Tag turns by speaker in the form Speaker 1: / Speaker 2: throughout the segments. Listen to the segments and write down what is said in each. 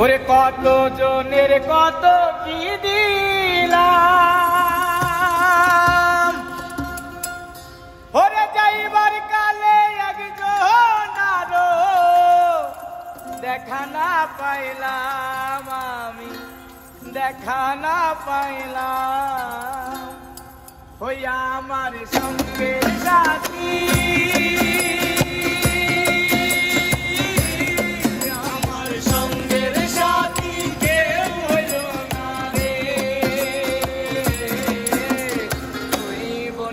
Speaker 1: ওরে কত জনের কত কি দিলাম? ওরে যাইবার কালে একজন আরও দেখা না পাইলাম আমি, দেখা না পাইলাম। ওই আমার সঙ্গে সাথী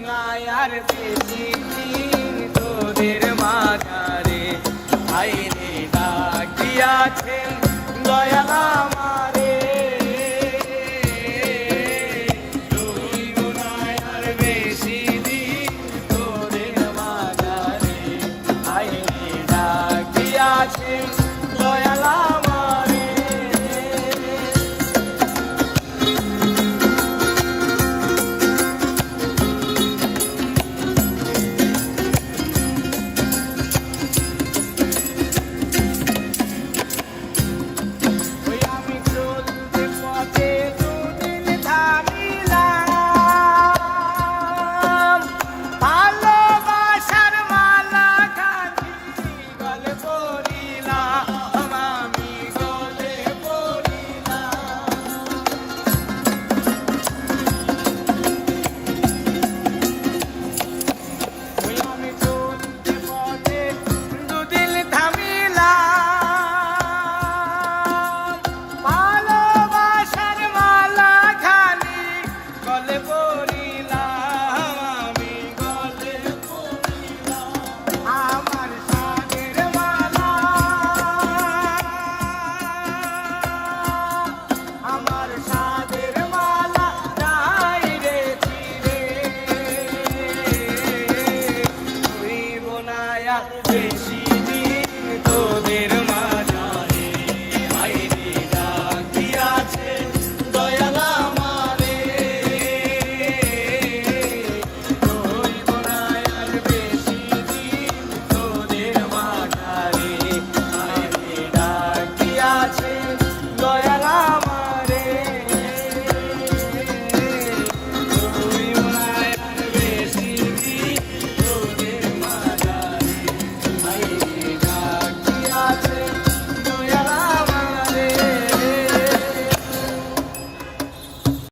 Speaker 1: মায়ার পিছিয়ে তোদের মায়া।